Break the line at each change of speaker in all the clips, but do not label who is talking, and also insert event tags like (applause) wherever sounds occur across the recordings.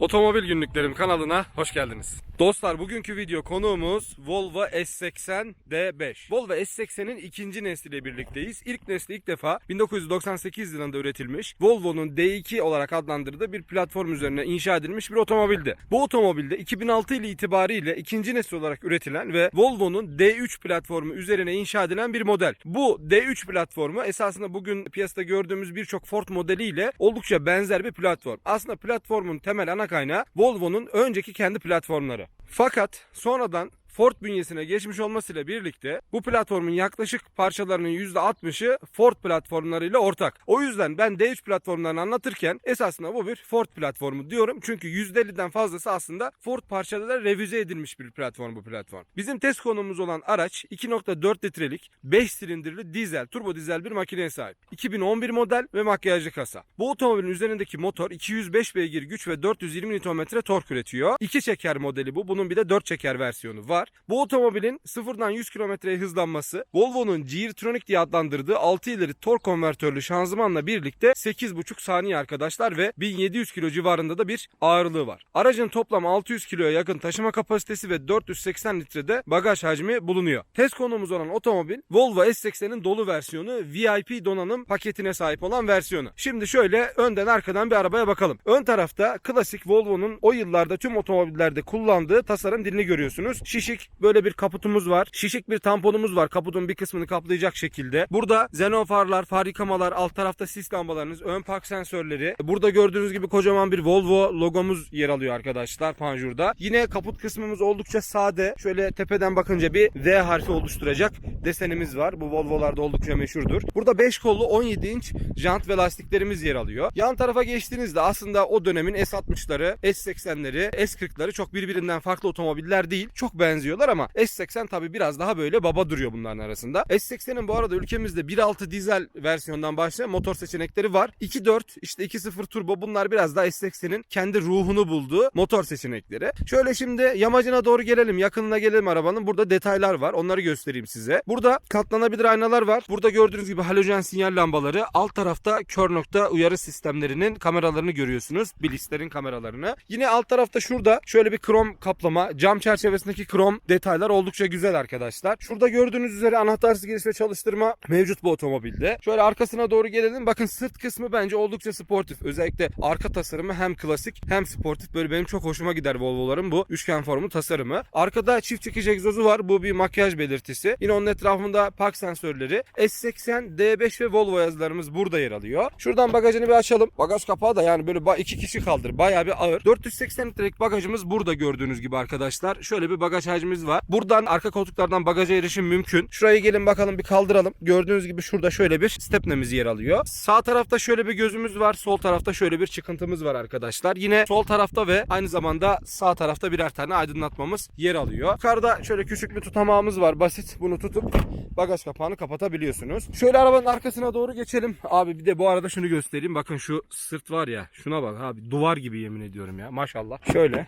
Otomobil Günlüklerim kanalına hoş geldiniz. Dostlar bugünkü video konuğumuz Volvo S80 D5. Volvo S80'in ikinci nesliyle birlikteyiz. İlk nesli ilk defa 1998 yılında üretilmiş Volvo'nun D2 olarak adlandırdığı bir platform üzerine inşa edilmiş bir otomobildi. Bu otomobilde 2006 yılı itibariyle ikinci nesil olarak üretilen ve Volvo'nun D3 platformu üzerine inşa edilen bir model. Bu D3 platformu esasında bugün piyasada gördüğümüz birçok Ford modeliyle oldukça benzer bir platform. Aslında platformun temel ana kaynağı Volvo'nun önceki kendi platformları. Fakat sonradan Ford bünyesine geçmiş olmasıyla birlikte bu platformun yaklaşık parçalarının %60'ı Ford platformlarıyla ortak. O yüzden ben D3 platformlarını anlatırken esasında bu bir Ford platformu diyorum. Çünkü %50'den fazlası aslında Ford parçalarıyla revize edilmiş bir platform bu platform. Bizim test konumuz olan araç 2.4 litrelik 5 silindirli dizel, turbo dizel bir makineye sahip. 2011 model ve makyajlı kasa. Bu otomobilin üzerindeki motor 205 beygir güç ve 420 Nm tork üretiyor. 2 çeker modeli bu. Bunun bir de 4 çeker versiyonu var. Bu otomobilin sıfırdan 100 kilometreye hızlanması Volvo'nun Geartronic diye adlandırdığı 6 ileri tork konvertörlü şanzımanla birlikte 8,5 saniye arkadaşlar ve 1700 kilo civarında da bir ağırlığı var. Aracın toplam 600 kiloya yakın taşıma kapasitesi ve 480 litrede bagaj hacmi bulunuyor. Test konumuz olan otomobil Volvo S80'in dolu versiyonu VIP donanım paketine sahip olan versiyonu. Şimdi şöyle önden arkadan bir arabaya bakalım. Ön tarafta klasik Volvo'nun o yıllarda tüm otomobillerde kullandığı tasarım dilini görüyorsunuz. Şişik böyle bir kaputumuz var. Şişik bir tamponumuz var. Kaputun bir kısmını kaplayacak şekilde. Burada xenon farlar, far yıkamalar, alt tarafta sis lambalarınız, ön park sensörleri. Burada gördüğünüz gibi kocaman bir Volvo logomuz yer alıyor arkadaşlar panjurda. Yine kaput kısmımız oldukça sade. Şöyle tepeden bakınca bir V harfi oluşturacak desenimiz var. Bu Volvo'larda oldukça meşhurdur. Burada 5 kollu 17 inç jant ve lastiklerimiz yer alıyor. Yan tarafa geçtiğinizde aslında o dönemin S60'ları, S80'leri, S40'ları çok birbirinden farklı otomobiller değil. Çok benziyorlar ama S80 tabi biraz daha böyle baba duruyor bunların arasında. S80'in bu arada ülkemizde 1.6 dizel versiyondan başlayan motor seçenekleri var. 2.4 işte 2.0 turbo bunlar biraz daha S80'in kendi ruhunu bulduğu motor seçenekleri. Şöyle şimdi yamacına doğru gelelim yakınına gelelim arabanın. Burada detaylar var onları göstereyim size. Burada katlanabilir aynalar var. Burada gördüğünüz gibi halojen sinyal lambaları. Alt tarafta kör nokta uyarı sistemlerinin kameralarını görüyorsunuz. Bilislerin kameralarını. Yine alt tarafta şurada şöyle bir krom kaplama. Cam çerçevesindeki krom detaylar oldukça güzel arkadaşlar. Şurada gördüğünüz üzere anahtarsız giriş ve çalıştırma mevcut bu otomobilde. Şöyle arkasına doğru gelelim. Bakın sırt kısmı bence oldukça sportif. Özellikle arka tasarımı hem klasik hem sportif. Böyle benim çok hoşuma gider Volvo'ların bu üçgen formu tasarımı. Arkada çift çekici egzozu var. Bu bir makyaj belirtisi. Yine onun etrafında park sensörleri. S80, D5 ve Volvo yazılarımız burada yer alıyor. Şuradan bagajını bir açalım. Bagaj kapağı da yani böyle iki kişi kaldır. Bayağı bir ağır. 480 litrelik bagajımız burada gördüğünüz gibi arkadaşlar. Şöyle bir bagaj hacmimiz var. Buradan arka koltuklardan bagaja erişim mümkün. Şuraya gelin bakalım bir kaldıralım. Gördüğünüz gibi şurada şöyle bir stepnemiz yer alıyor. Sağ tarafta şöyle bir gözümüz var. Sol tarafta şöyle bir çıkıntımız var arkadaşlar. Yine sol tarafta ve aynı zamanda sağ tarafta birer tane aydınlatmamız yer alıyor. Yukarıda şöyle küçük bir tutamağımız var. Basit. Bunu tutup bagaj kapağını kapatabiliyorsunuz. Şöyle arabanın arkasına doğru geçelim. Abi bir de bu arada şunu göstereyim. Bakın şu sırt var ya. Şuna bak abi. Duvar gibi yemin ediyorum ya. Maşallah. Şöyle.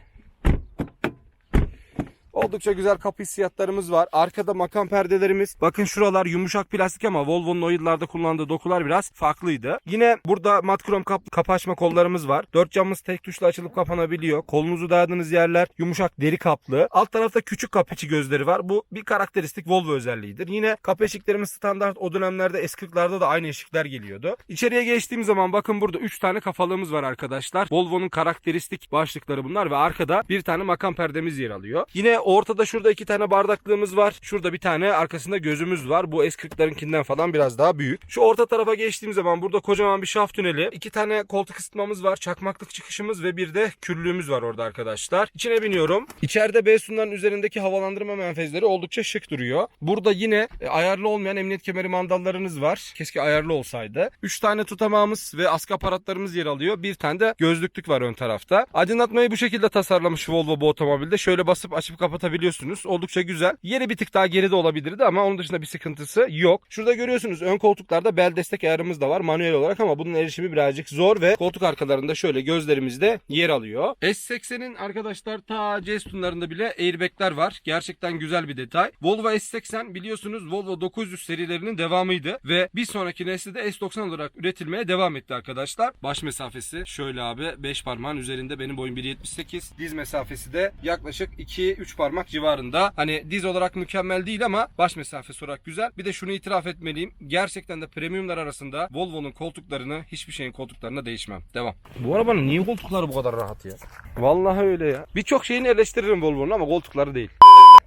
Oldukça güzel kapı hissiyatlarımız var. Arkada makam perdelerimiz. Bakın şuralar yumuşak plastik ama Volvo'nun o yıllarda kullandığı dokular biraz farklıydı. Yine burada mat krom kap kapı açma kollarımız var. Dört camımız tek tuşla açılıp kapanabiliyor. Kolunuzu dayadığınız yerler yumuşak deri kaplı. Alt tarafta küçük kapı içi gözleri var. Bu bir karakteristik Volvo özelliğidir. Yine kapı eşiklerimiz standart o dönemlerde S40'larda da aynı eşikler geliyordu. İçeriye geçtiğim zaman bakın burada 3 tane kafalığımız var arkadaşlar. Volvo'nun karakteristik başlıkları bunlar ve arkada bir tane makam perdemiz yer alıyor. Yine ortada şurada iki tane bardaklığımız var. Şurada bir tane arkasında gözümüz var. Bu S40'larınkinden falan biraz daha büyük. Şu orta tarafa geçtiğim zaman burada kocaman bir şaft tüneli. iki tane koltuk ısıtmamız var. Çakmaklık çıkışımız ve bir de küllüğümüz var orada arkadaşlar. İçine biniyorum. İçeride B sunların üzerindeki havalandırma menfezleri oldukça şık duruyor. Burada yine e, ayarlı olmayan emniyet kemeri mandallarınız var. Keşke ayarlı olsaydı. 3 tane tutamağımız ve askı aparatlarımız yer alıyor. Bir tane de gözlüklük var ön tarafta. Aydınlatmayı bu şekilde tasarlamış Volvo bu otomobilde. Şöyle basıp açıp kapatabiliyorsunuz. Oldukça güzel. Yeri bir tık daha geride olabilirdi ama onun dışında bir sıkıntısı yok. Şurada görüyorsunuz ön koltuklarda bel destek ayarımız da var manuel olarak ama bunun erişimi birazcık zor ve koltuk arkalarında şöyle gözlerimizde yer alıyor. S80'in arkadaşlar ta C sütunlarında bile airbagler var. Gerçekten güzel bir detay. Volvo S80 biliyorsunuz Volvo 900 serilerinin devamıydı ve bir sonraki nesli de S90 olarak üretilmeye devam etti arkadaşlar. Baş mesafesi şöyle abi 5 parmağın üzerinde benim boyum 1.78. Diz mesafesi de yaklaşık 2-3 parmak civarında. Hani diz olarak mükemmel değil ama baş mesafesi olarak güzel. Bir de şunu itiraf etmeliyim. Gerçekten de premiumlar arasında Volvo'nun koltuklarını hiçbir şeyin koltuklarına değişmem. Devam. Bu arabanın niye koltukları bu kadar rahat ya? Vallahi öyle ya. Birçok şeyini eleştiririm Volvo'nun ama koltukları değil.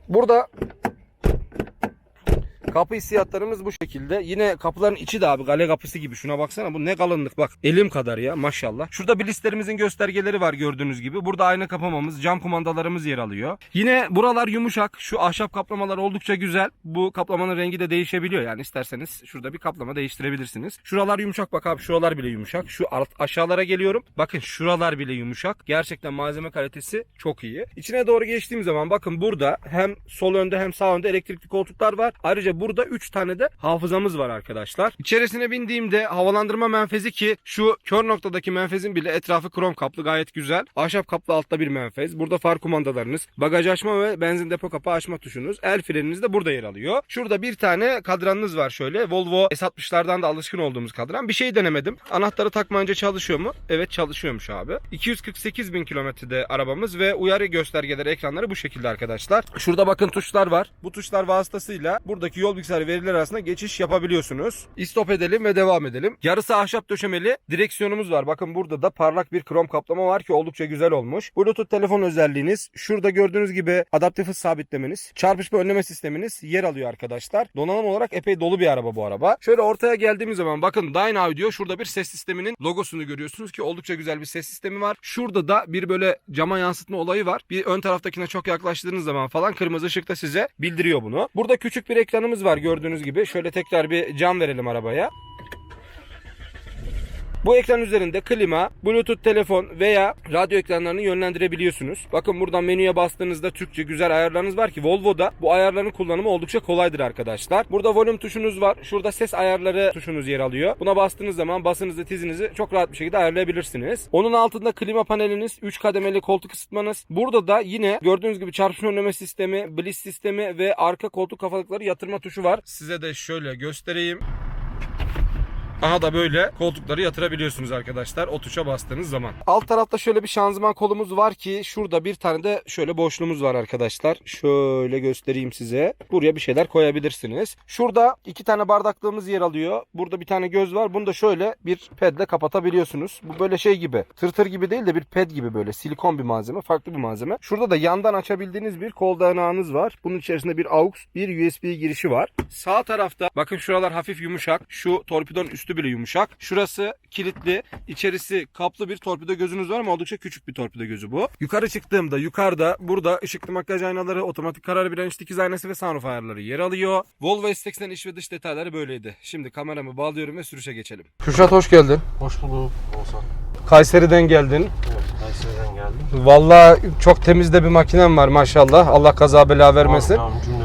Burada Kapı hissiyatlarımız bu şekilde. Yine kapıların içi de abi kale kapısı gibi. Şuna baksana bu ne kalınlık bak. Elim kadar ya maşallah. Şurada blistlerimizin göstergeleri var gördüğünüz gibi. Burada ayna kapamamız, cam kumandalarımız yer alıyor. Yine buralar yumuşak. Şu ahşap kaplamalar oldukça güzel. Bu kaplamanın rengi de değişebiliyor. Yani isterseniz şurada bir kaplama değiştirebilirsiniz. Şuralar yumuşak bak abi şuralar bile yumuşak. Şu alt, aşağılara geliyorum. Bakın şuralar bile yumuşak. Gerçekten malzeme kalitesi çok iyi. İçine doğru geçtiğim zaman bakın burada hem sol önde hem sağ önde elektrikli koltuklar var. Ayrıca burada 3 tane de hafızamız var arkadaşlar. İçerisine bindiğimde havalandırma menfezi ki şu kör noktadaki menfezin bile etrafı krom kaplı gayet güzel. Ahşap kaplı altta bir menfez. Burada far kumandalarınız, bagaj açma ve benzin depo kapağı açma tuşunuz. El freniniz de burada yer alıyor. Şurada bir tane kadranınız var şöyle. Volvo S60'lardan da alışkın olduğumuz kadran. Bir şey denemedim. Anahtarı takmayınca çalışıyor mu? Evet çalışıyormuş abi. 248 bin kilometrede arabamız ve uyarı göstergeleri ekranları bu şekilde arkadaşlar. Şurada bakın tuşlar var. Bu tuşlar vasıtasıyla buradaki yol bilgisayarı veriler arasında geçiş yapabiliyorsunuz. İstop edelim ve devam edelim. Yarısı ahşap döşemeli direksiyonumuz var. Bakın burada da parlak bir krom kaplama var ki oldukça güzel olmuş. Bluetooth telefon özelliğiniz. Şurada gördüğünüz gibi adaptif hız sabitlemeniz. Çarpışma önleme sisteminiz yer alıyor arkadaşlar. Donanım olarak epey dolu bir araba bu araba. Şöyle ortaya geldiğimiz zaman bakın Dyna Audio şurada bir ses sisteminin logosunu görüyorsunuz ki oldukça güzel bir ses sistemi var. Şurada da bir böyle cama yansıtma olayı var. Bir ön taraftakine çok yaklaştığınız zaman falan kırmızı ışıkta size bildiriyor bunu. Burada küçük bir ekranımız var gördüğünüz gibi. Şöyle tekrar bir cam verelim arabaya. Bu ekran üzerinde klima, bluetooth telefon veya radyo ekranlarını yönlendirebiliyorsunuz. Bakın buradan menüye bastığınızda Türkçe güzel ayarlarınız var ki Volvo'da bu ayarların kullanımı oldukça kolaydır arkadaşlar. Burada volüm tuşunuz var. Şurada ses ayarları tuşunuz yer alıyor. Buna bastığınız zaman basınızı tizinizi çok rahat bir şekilde ayarlayabilirsiniz. Onun altında klima paneliniz, 3 kademeli koltuk ısıtmanız. Burada da yine gördüğünüz gibi çarpışma önleme sistemi, bliss sistemi ve arka koltuk kafalıkları yatırma tuşu var. Size de şöyle göstereyim. Aha da böyle koltukları yatırabiliyorsunuz arkadaşlar o tuşa bastığınız zaman. Alt tarafta şöyle bir şanzıman kolumuz var ki şurada bir tane de şöyle boşluğumuz var arkadaşlar. Şöyle göstereyim size. Buraya bir şeyler koyabilirsiniz. Şurada iki tane bardaklığımız yer alıyor. Burada bir tane göz var. Bunu da şöyle bir pedle kapatabiliyorsunuz. Bu böyle şey gibi. Tırtır gibi değil de bir ped gibi böyle silikon bir malzeme. Farklı bir malzeme. Şurada da yandan açabildiğiniz bir kol dayanağınız var. Bunun içerisinde bir AUX, bir USB girişi var. Sağ tarafta bakın şuralar hafif yumuşak. Şu torpidonun üstü bile yumuşak. Şurası kilitli. İçerisi kaplı bir torpido gözünüz var ama oldukça küçük bir torpido gözü bu. Yukarı çıktığımda yukarıda burada ışıklı makyaj aynaları, otomatik karar bilen iç dikiz aynası ve sunroof ayarları yer alıyor. Volvo S80 iç ve dış detayları böyleydi. Şimdi kameramı bağlıyorum ve sürüşe geçelim. Kürşat hoş geldin.
Hoş bulduk Oğuzhan.
Kayseri'den geldin.
Evet, Kayseri'den geldim.
Vallahi çok temiz de bir makinem var maşallah. Allah kaza bela vermesin.
Tamam, cümlemize inşallah.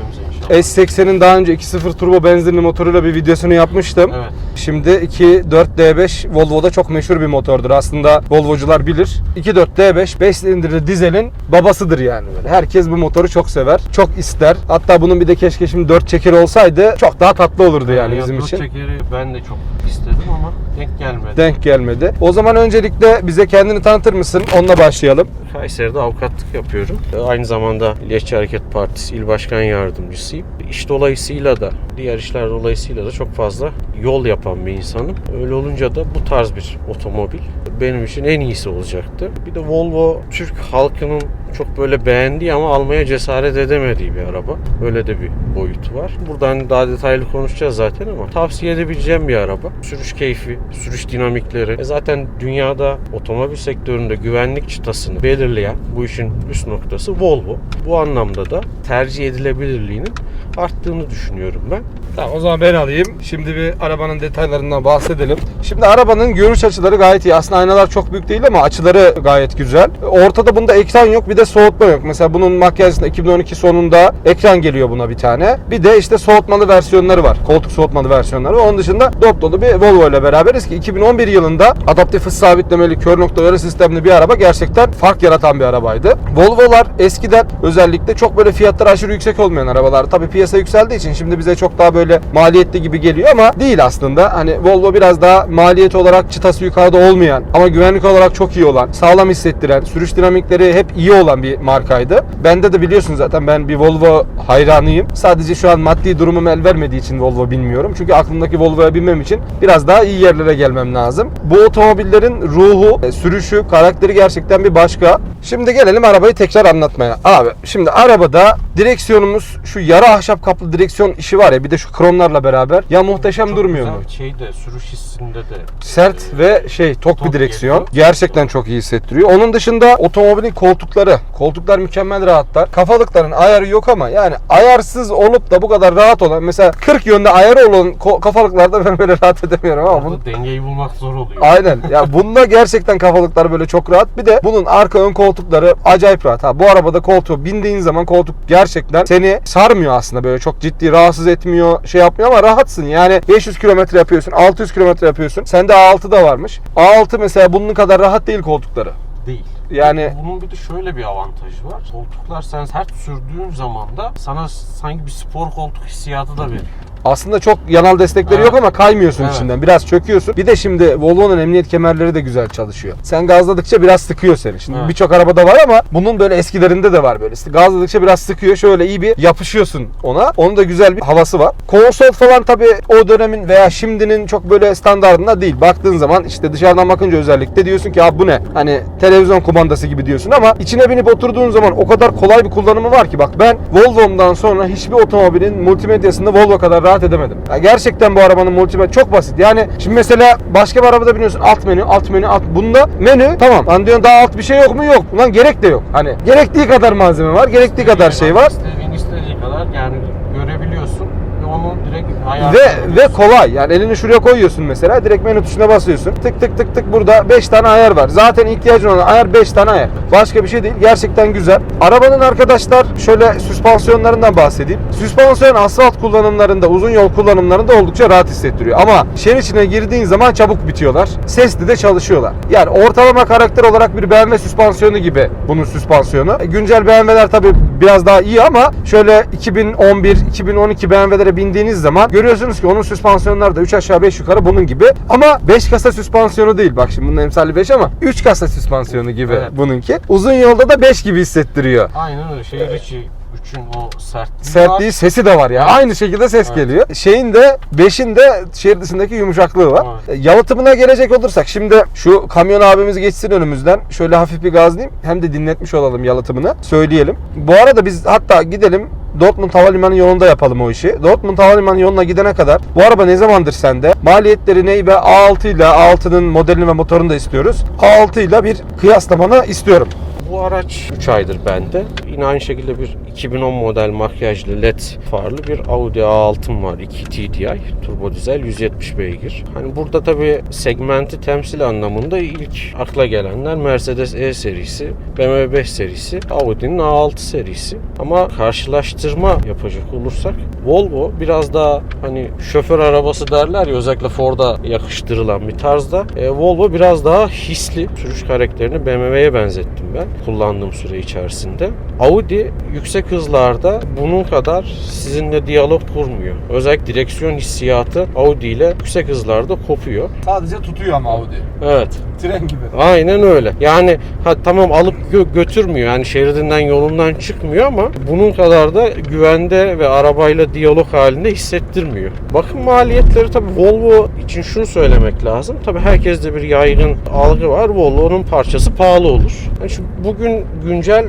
S80'in daha önce 2.0 turbo benzinli motoruyla bir videosunu yapmıştım.
Evet.
Şimdi 2.4 D5 Volvo'da çok meşhur bir motordur. Aslında Volvocular bilir. 2.4 D5 5 silindirli dizelin babasıdır yani. Böyle. Herkes bu motoru çok sever. Çok ister. Hatta bunun bir de keşke şimdi 4 çeker olsaydı çok daha tatlı olurdu yani
Ya,
bizim için.
çekeri ben de çok istedim ama denk gelmedi.
Denk gelmedi. O zaman öncelikle bize kendini tanıtır mısın? Onunla başlayalım.
Kayseri'de avukatlık yapıyorum. Aynı zamanda Milliyetçi Hareket Partisi İl Başkan Yardımcısıyım. İş dolayısıyla da, diğer işler dolayısıyla da çok fazla yol yapan bir insanım. Öyle olunca da bu tarz bir otomobil benim için en iyisi olacaktı. Bir de Volvo Türk halkının çok böyle beğendiği ama almaya cesaret edemediği bir araba. Böyle de bir boyutu var. Burada hani daha detaylı konuşacağız zaten ama tavsiye edebileceğim bir araba. Sürüş keyfi, sürüş dinamikleri. E zaten dünyada otomobil sektöründe güvenlik çıtasını belirleyen bu işin üst noktası Volvo. Bu anlamda da tercih edilebilirliğinin arttığını düşünüyorum ben.
Tamam o zaman ben alayım. Şimdi bir arabanın detaylarından bahsedelim. Şimdi arabanın görüş açıları gayet iyi. Aslında aynalar çok büyük değil ama açıları gayet güzel. Ortada bunda ekran yok bir de soğutma yok. Mesela bunun makyajında 2012 sonunda ekran geliyor buna bir tane. Bir de işte soğutmalı versiyonları var. Koltuk soğutmalı versiyonları. Onun dışında dop dolu bir Volvo ile beraberiz ki 2011 yılında adaptif hız sabitlemeli kör nokta uyarı sistemli bir araba gerçekten fark yaratan bir arabaydı. Volvo'lar eskiden özellikle çok böyle fiyatları aşırı yüksek olmayan arabalar. Tabii piyasa yükseldiği için şimdi bize çok daha böyle maliyetli gibi geliyor ama değil aslında. Hani Volvo biraz daha maliyet olarak çıtası yukarıda olmayan ama güvenlik olarak çok iyi olan, sağlam hissettiren, sürüş dinamikleri hep iyi olan bir markaydı. Bende de biliyorsunuz zaten ben bir Volvo hayranıyım. Sadece şu an maddi durumum el vermediği için Volvo bilmiyorum. Çünkü aklımdaki Volvo'ya binmem için biraz daha iyi yerlere gelmem lazım. Bu otomobillerin ruhu, e, sürüşü, karakteri gerçekten bir başka. Şimdi gelelim arabayı tekrar anlatmaya. Abi şimdi arabada direksiyonumuz şu yarı ahşap kaplı direksiyon işi var ya bir de şu kromlarla beraber ya muhteşem
Çok
durmuyor mu?
güzel Şey de sürüş hissinde de
Sert ve şey tok,
Tok
bir direksiyon.
geliyor.
Gerçekten çok iyi hissettiriyor. Onun dışında otomobilin koltukları. Koltuklar mükemmel rahatlar. Kafalıkların ayarı yok ama yani ayarsız olup da bu kadar rahat olan mesela 40 yönde ayarı olan kafalıklarda (laughs) ben böyle rahat edemiyorum ama bunu
dengeyi bulmak zor oluyor.
Aynen. Ya bunda gerçekten kafalıklar böyle çok rahat. Bir de bunun arka ön koltukları acayip rahat. Ha bu arabada koltuğu bindiğin zaman koltuk gerçekten seni sarmıyor aslında böyle çok ciddi rahatsız etmiyor, şey yapmıyor ama rahatsın. Yani 500 kilometre yapıyorsun, 600 kilometre yapıyorsun. Sende A6 da varmış. A6 mesela bunun kadar rahat değil koltukları.
Değil.
Yani-
bunun bir de şöyle bir avantajı var. Koltuklar sen sert sürdüğün zaman da sana sanki bir spor koltuk hissiyatı da veriyor.
Aslında çok yanal destekleri
Evet.
yok ama kaymıyorsun
Evet.
içinden. Biraz çöküyorsun. Bir de şimdi Volvo'nun emniyet kemerleri de güzel çalışıyor. Sen gazladıkça biraz sıkıyor seni. Şimdi
Evet.
birçok arabada var ama bunun böyle eskilerinde de var böyle. Gazladıkça biraz sıkıyor. Şöyle iyi bir yapışıyorsun ona. Onun da güzel bir havası var. Konsol falan tabii o dönemin veya şimdinin çok böyle standartında değil. Baktığın zaman işte dışarıdan bakınca özellikle diyorsun ki ya bu ne? Hani televizyon kumandası gibi diyorsun ama içine binip oturduğun zaman o kadar kolay bir kullanımı var ki bak ben Volvo'mdan sonra hiçbir otomobilin multimedyasında Volvo kadar rahat edemedim. Ya gerçekten bu arabanın multimedya çok basit. Yani şimdi mesela başka bir arabada biniyorsun alt menü, alt menü, alt. Bunda menü tamam. Lan diyorsun daha alt bir şey yok mu? Yok. Ulan gerek de yok. Hani gerektiği kadar malzeme var, gerektiği kadar şey var.
İstediğin istediği kadar yani görebiliyorsun ve onu direkt hayatına
Ve ve kolay. Yani elini şuraya koyuyorsun mesela. Direkt menü tuşuna basıyorsun. Tık tık tık tık burada 5 tane ayar var. Zaten ihtiyacın olan ayar 5 tane ayar. Başka bir şey değil. Gerçekten güzel. Arabanın arkadaşlar şöyle süspansiyonlarından bahsedeyim. Süspansiyon asfalt kullanımlarında, uzun yol kullanımlarında oldukça rahat hissettiriyor. Ama şehir içine girdiğin zaman çabuk bitiyorlar. Sesli de çalışıyorlar. Yani ortalama karakter olarak bir BMW süspansiyonu gibi bunun süspansiyonu. E, Güncel BMW'ler tabii biraz daha iyi ama şöyle 2011, 2012 BMW'lere bindiğiniz zaman görüyorsunuz ki onun süspansiyonları da 3 aşağı 5 yukarı bunun gibi. Ama 5 kasa süspansiyonu değil. Bak şimdi bunun emsali 5 ama 3 kasa süspansiyonu gibi
Evet.
bununki. Uzun yolda da 5 gibi hissettiriyor.
Aynen öyle. Şehir içi üçün o sertliği,
Sertliği,
var.
sesi de var ya.
Evet.
Aynı şekilde ses
Evet.
geliyor. Şeyin de 5'in de şehir dışındaki yumuşaklığı var.
Evet.
E, Yalıtımına gelecek olursak şimdi şu kamyon abimiz geçsin önümüzden. Şöyle hafif bir gazlayayım. Hem de dinletmiş olalım yalıtımını. Söyleyelim. Bu arada biz hatta gidelim Dortmund Havalimanı yolunda yapalım o işi. Dortmund Havalimanı yoluna gidene kadar bu araba ne zamandır sende? Maliyetleri ne ve A6 ile A6'nın modelini ve motorunu da istiyoruz. A6 ile bir kıyaslamanı istiyorum.
Bu araç 3 aydır bende. Yine aynı şekilde bir 2010 model makyajlı led farlı bir Audi A6'm var. 2 TDI turbo dizel 170 beygir. Hani burada tabi segmenti temsil anlamında ilk akla gelenler Mercedes E serisi, BMW 5 serisi, Audi'nin A6 serisi. Ama karşılaştırma yapacak olursak Volvo biraz daha hani şoför arabası derler ya özellikle Ford'a yakıştırılan bir tarzda. E, Volvo biraz daha hisli sürüş karakterini BMW'ye benzettim ben kullandığım süre içerisinde. Audi yüksek hızlarda bunun kadar sizinle diyalog kurmuyor. Özellikle direksiyon hissiyatı Audi ile yüksek hızlarda kopuyor.
Sadece tutuyor ama Audi.
Evet.
Tren gibi.
Aynen öyle. Yani ha tamam alıp gö- götürmüyor. Yani şeridinden yolundan çıkmıyor ama bunun kadar da güvende ve arabayla diyalog halinde hissettirmiyor. Bakım maliyetleri tabii Volvo için şunu söylemek lazım. Tabii herkeste bir yaygın algı var. Volvo'nun parçası pahalı olur. Yani şu bugün güncel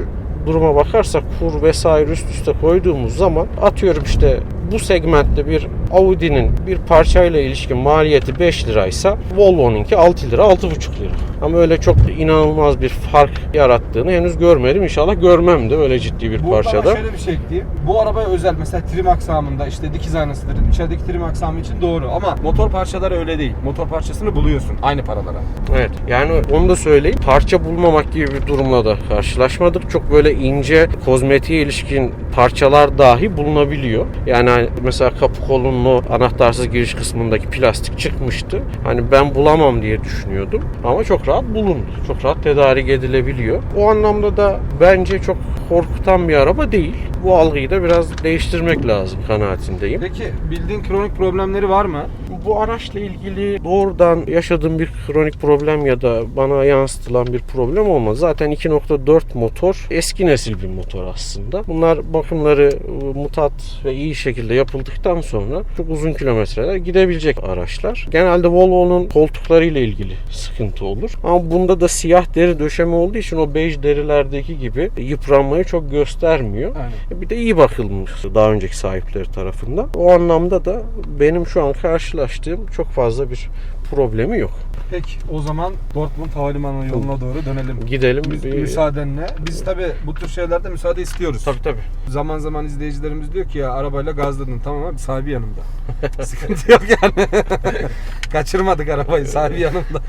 duruma bakarsak kur vesaire üst üste koyduğumuz zaman atıyorum işte bu segmentte bir Audi'nin bir parçayla ilişkin maliyeti 5 liraysa Volvo'nunki 6 lira 6,5 lira. Ama öyle çok inanılmaz bir fark yarattığını henüz görmedim. İnşallah görmem de öyle ciddi bir
Bu
parçada.
bana şöyle bir şey ekleyeyim. Bu arabaya özel mesela trim aksamında işte dikiz aynasıdır. içerideki trim aksamı için doğru ama motor parçaları öyle değil. Motor parçasını buluyorsun aynı paralara.
Evet yani onu da söyleyeyim. Parça bulmamak gibi bir durumla da karşılaşmadık. Çok böyle ince kozmetiğe ilişkin parçalar dahi bulunabiliyor. Yani hani mesela kapı kolunun o anahtarsız giriş kısmındaki plastik çıkmıştı. Hani ben bulamam diye düşünüyordum. Ama çok rahat bulundu. Çok rahat tedarik edilebiliyor. O anlamda da bence çok korkutan bir araba değil. Bu algıyı da biraz değiştirmek lazım kanaatindeyim.
Peki bildiğin kronik problemleri var mı?
Bu araçla ilgili doğrudan yaşadığım bir kronik problem ya da bana yansıtılan bir problem olmaz. Zaten 2.4 motor eski nesil bir motor aslında. Bunlar bakımları e, mutat ve iyi şekilde yapıldıktan sonra çok uzun kilometreler gidebilecek araçlar. Genelde Volvo'nun koltuklarıyla ilgili sıkıntı olur. Ama bunda da siyah deri döşeme olduğu için o bej derilerdeki gibi yıpranmayı çok göstermiyor.
Aynen.
Bir de iyi bakılmış daha önceki sahipleri tarafından. O anlamda da benim şu an karşılaştığım çok fazla bir problemi yok.
Peki o zaman Dortmund Havalimanı yoluna doğru dönelim.
Gidelim.
Müs-
bir-
müsaadenle. Biz tabi bu tür şeylerde müsaade istiyoruz.
Tabii tabii.
Zaman zaman izleyicilerimiz diyor ki ya arabayla gazladın tamam abi sahibi yanımda. (laughs) Sıkıntı yok yani. (laughs) Kaçırmadık arabayı sahibi yanımda.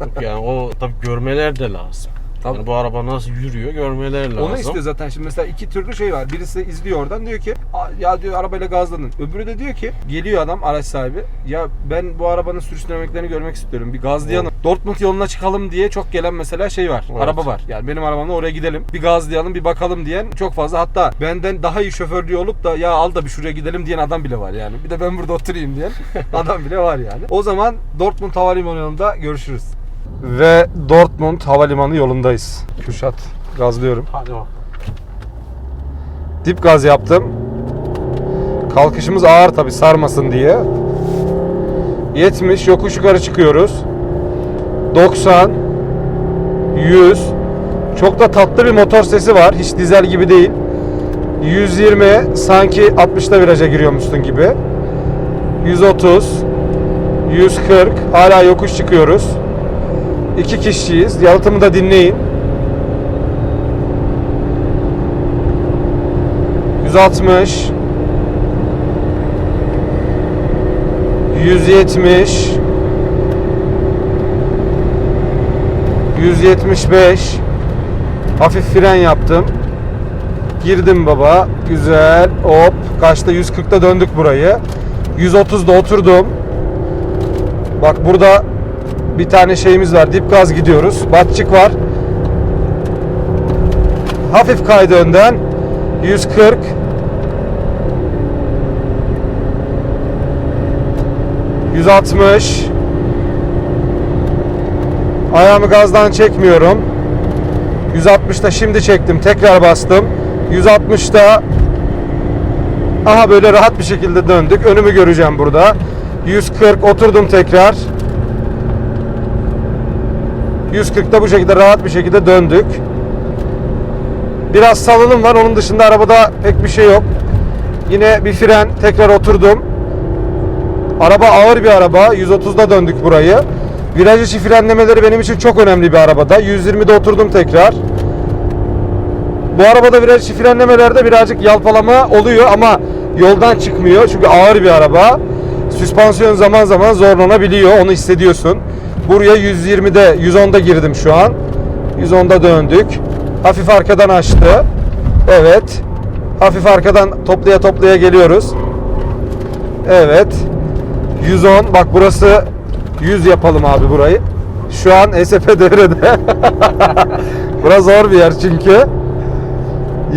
Yok yani o tabii görmeler de lazım.
Tabii.
Yani bu araba nasıl yürüyor görmeler lazım.
Onu istiyor zaten. Şimdi mesela iki türlü şey var. Birisi izliyor oradan diyor ki "Aa, ya diyor arabayla gazladın. Öbürü de diyor ki geliyor adam araç sahibi. Ya ben bu arabanın sürüş dinamiklerini görmek istiyorum. Bir gazlayalım. Dortmund yoluna çıkalım diye çok gelen mesela şey var.
Evet.
Araba var. Yani benim arabamla oraya gidelim. Bir gazlayalım bir bakalım diyen çok fazla. Hatta benden daha iyi şoförlüğü olup da ya al da bir şuraya gidelim diyen adam bile var yani. Bir de ben burada oturayım diyen (laughs) adam bile var yani. O zaman Dortmund Havalimanı yolunda görüşürüz. Ve Dortmund Havalimanı yolundayız. Kürşat gazlıyorum.
Hadi bak.
Dip gaz yaptım. Kalkışımız ağır tabi sarmasın diye. 70 yokuş yukarı çıkıyoruz. 90 100 Çok da tatlı bir motor sesi var. Hiç dizel gibi değil. 120 sanki 60'ta viraja giriyormuşsun gibi. 130 140 hala yokuş çıkıyoruz. İki kişiyiz. Yalıtımı da dinleyin. 160 170 175 Hafif fren yaptım. Girdim baba. Güzel. Hop. Kaçta? 140'da döndük burayı. 130'da oturdum. Bak burada bir tane şeyimiz var. Dip gaz gidiyoruz. Batçık var. Hafif kaydı önden. 140 160 Ayağımı gazdan çekmiyorum. 160'ta şimdi çektim. Tekrar bastım. 160'ta Aha böyle rahat bir şekilde döndük. Önümü göreceğim burada. 140 oturdum tekrar. 140'ta bu şekilde rahat bir şekilde döndük. Biraz salınım var. Onun dışında arabada pek bir şey yok. Yine bir fren. Tekrar oturdum. Araba ağır bir araba. 130'da döndük burayı. Viraj içi frenlemeleri benim için çok önemli bir arabada. 120'de oturdum tekrar. Bu arabada viraj içi frenlemelerde birazcık yalpalama oluyor ama yoldan çıkmıyor. Çünkü ağır bir araba. Süspansiyon zaman zaman zorlanabiliyor. Onu hissediyorsun. Buraya 120'de 110'da girdim şu an. 110'da döndük. Hafif arkadan açtı. Evet. Hafif arkadan toplaya toplaya geliyoruz. Evet. 110. Bak burası 100 yapalım abi burayı. Şu an SP devrede. (laughs) Burası zor bir yer çünkü.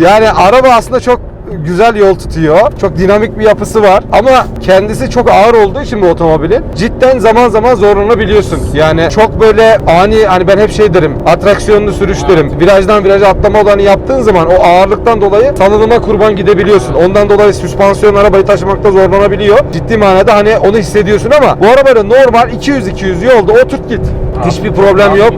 Yani araba aslında çok güzel yol tutuyor. Çok dinamik bir yapısı var. Ama kendisi çok ağır olduğu için bu otomobilin cidden zaman zaman zorlanabiliyorsun. Yani çok böyle ani hani ben hep şey derim. Atraksiyonlu sürüş derim. Virajdan viraja atlama olanı yaptığın zaman o ağırlıktan dolayı salınıma kurban gidebiliyorsun. Ondan dolayı süspansiyon arabayı taşımakta zorlanabiliyor. Ciddi manada hani onu hissediyorsun ama bu arabayla normal 200-200 yolda oturt git. Hiçbir problem yok.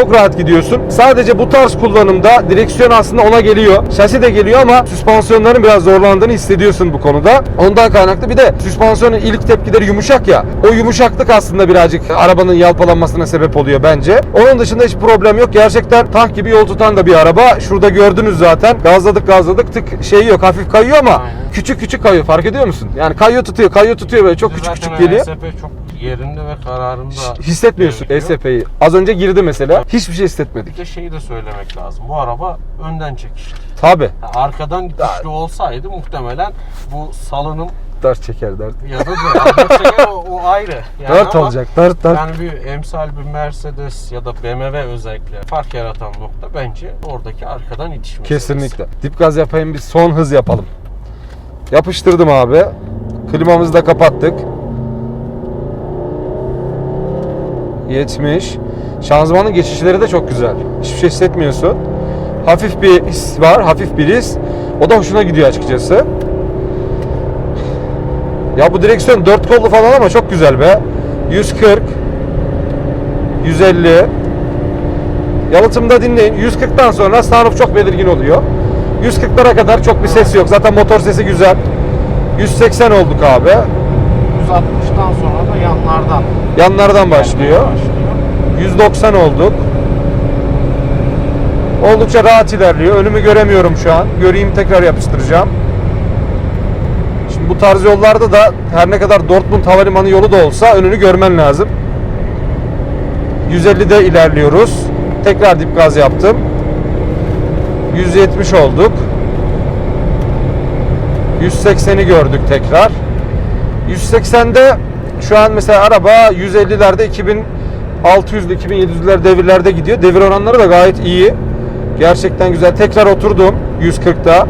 Çok rahat gidiyorsun. Sadece bu tarz kullanımda direksiyon aslında ona geliyor. Şasi de geliyor ama süspansiyonların biraz zorlandığını hissediyorsun bu konuda. Ondan kaynaklı bir de süspansiyonun ilk tepkileri yumuşak ya. O yumuşaklık aslında birazcık arabanın yalpalanmasına sebep oluyor bence. Onun dışında hiç problem yok. Gerçekten tank gibi yol tutan da bir araba. Şurada gördünüz zaten. Gazladık gazladık tık şeyi yok. Hafif kayıyor ama
Aynen.
küçük küçük kayıyor. Fark ediyor musun? Yani kayıyor tutuyor, kayıyor tutuyor böyle çok küçük küçük geliyor.
Çok yerinde ve kararında.
Hissetmiyorsun
gözüküyor.
ESP'yi. Az önce girdi mesela. Hiçbir şey hissetmedik.
Bir de şeyi de söylemek lazım. Bu araba önden çekişli.
Tabi.
Arkadan güçlü olsaydı muhtemelen bu salınım
Dört çeker dört.
ya da çeker o, o ayrı. Yani ama
olacak. Dört dört.
Yani bir emsal bir Mercedes ya da BMW özellikle fark yaratan nokta bence oradaki arkadan itiş meselesi.
Kesinlikle. Dip gaz yapayım bir son hız yapalım. Yapıştırdım abi. Klimamızı da kapattık. 70. Şanzımanın geçişleri de çok güzel. Hiçbir şey hissetmiyorsun. Hafif bir his var, hafif bir his. O da hoşuna gidiyor açıkçası. Ya bu direksiyon dört kollu falan ama çok güzel be. 140 150 Yalıtımda dinleyin. 140'tan sonra sunroof çok belirgin oluyor. 140'lara kadar çok bir ses yok. Zaten motor sesi güzel. 180 olduk abi.
160'tan sonra da yanlardan
Yanlardan başlıyor.
başlıyor.
190 olduk. Oldukça rahat ilerliyor. Önümü göremiyorum şu an. Göreyim tekrar yapıştıracağım. Şimdi bu tarz yollarda da her ne kadar Dortmund Havalimanı yolu da olsa önünü görmen lazım. 150'de ilerliyoruz. Tekrar dip gaz yaptım. 170 olduk. 180'i gördük tekrar. 180'de şu an mesela araba 150'lerde 2600'lü 2700'ler devirlerde gidiyor. Devir oranları da gayet iyi. Gerçekten güzel. Tekrar oturdum 140'da.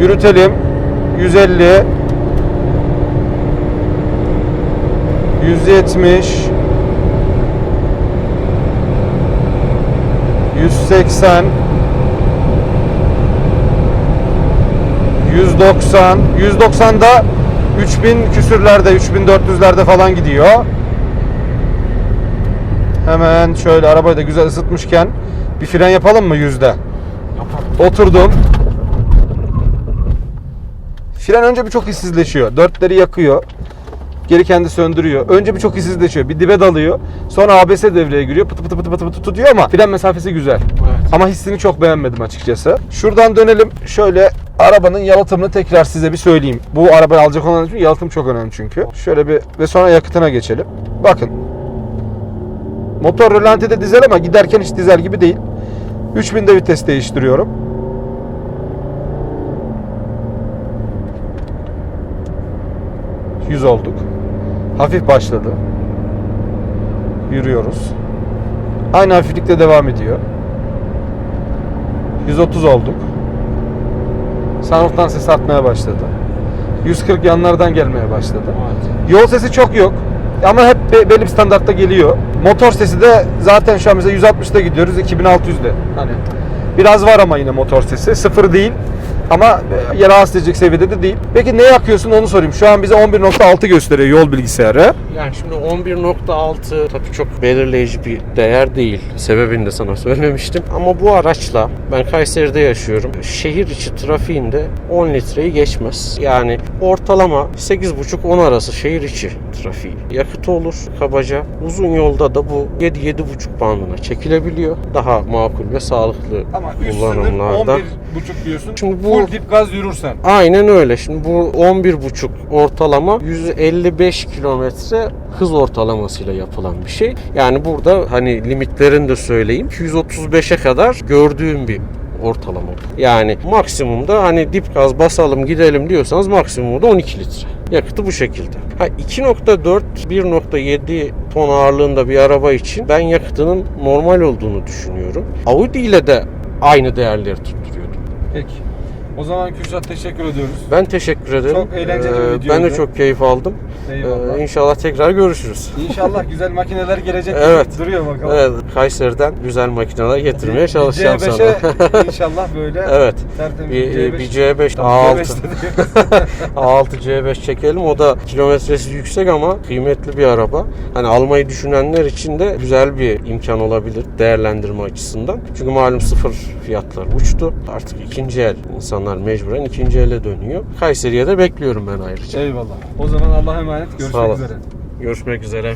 Yürütelim. 150 170 180 190 190'da 3000 küsürlerde 3400'lerde falan gidiyor. Hemen şöyle arabayı da güzel ısıtmışken bir fren yapalım mı yüzde?
Yapalım.
Oturdum. Fren önce bir çok hissizleşiyor. Dörtleri yakıyor. Geri kendi söndürüyor. Önce bir çok hissizleşiyor. Bir dibe dalıyor. Sonra ABS devreye giriyor. Pıtı pıtı pıtı pıtı pıtı tutuyor ama fren mesafesi güzel.
Evet.
Ama hissini çok beğenmedim açıkçası. Şuradan dönelim. Şöyle arabanın yalıtımını tekrar size bir söyleyeyim. Bu arabayı alacak olan için yalıtım çok önemli çünkü. Şöyle bir ve sonra yakıtına geçelim. Bakın. Motor rölantide dizel ama giderken hiç dizel gibi değil. 3000'de vites değiştiriyorum. Yüz olduk. Hafif başladı. Yürüyoruz. Aynı hafiflikte devam ediyor. 130 olduk. Sunroof'tan ses artmaya başladı. 140 yanlardan gelmeye başladı. Yol sesi çok yok. Ama hep be- belli bir standartta geliyor. Motor sesi de zaten şu an mesela 160'da gidiyoruz 2600'de. Hani biraz var ama yine motor sesi. Sıfır değil. Ama e, rahatsız edecek seviyede de değil. Peki ne yakıyorsun onu sorayım. Şu an bize 11.6 gösteriyor yol bilgisayarı.
Yani şimdi 11.6 tabii çok belirleyici bir değer değil. Sebebini de sana (laughs) söylemiştim. Ama bu araçla ben Kayseri'de yaşıyorum. Şehir içi trafiğinde 10 litreyi geçmez. Yani ortalama 8,5-10 arası şehir içi trafiği. Yakıtı olur kabaca. Uzun yolda da bu 7-7,5 bandına çekilebiliyor. Daha makul ve sağlıklı kullanımlarda.
diyorsun.
Şimdi bu-
dip gaz yürürsen.
Aynen öyle. Şimdi bu 11,5 ortalama 155 kilometre hız ortalamasıyla yapılan bir şey. Yani burada hani limitlerini de söyleyeyim. 235'e kadar gördüğüm bir ortalama. Yani maksimumda hani dip gaz basalım gidelim diyorsanız maksimumda 12 litre. Yakıtı bu şekilde. Ha 2.4 1.7 ton ağırlığında bir araba için ben yakıtının normal olduğunu düşünüyorum. Audi ile de aynı değerleri tutturuyordum.
Peki. O zaman Kürşat teşekkür ediyoruz.
Ben teşekkür ederim.
Çok eğlenceli bir
Ee,
videoydu.
Ben de çok keyif aldım.
Eyvallah.
Ee, inşallah tekrar görüşürüz.
İnşallah güzel makineler gelecek.
Evet.
Duruyor bakalım.
Evet, Kayseri'den güzel makineler getirmeye çalışacağım sana.
C5'e (laughs) inşallah böyle
Evet.
tertemiz
Bir,
C5.
bir C5
C5
A6
dedik.
A6 C5 çekelim. O da kilometresi yüksek ama kıymetli bir araba. Hani almayı düşünenler için de güzel bir imkan olabilir değerlendirme açısından. Çünkü malum sıfır fiyatlar uçtu. Artık ikinci el insanlar mecburen ikinci ele dönüyor. Kayseri'ye de bekliyorum ben ayrıca.
Eyvallah. O zaman Allah'a emanet. Görüşmek üzere.
Görüşmek üzere.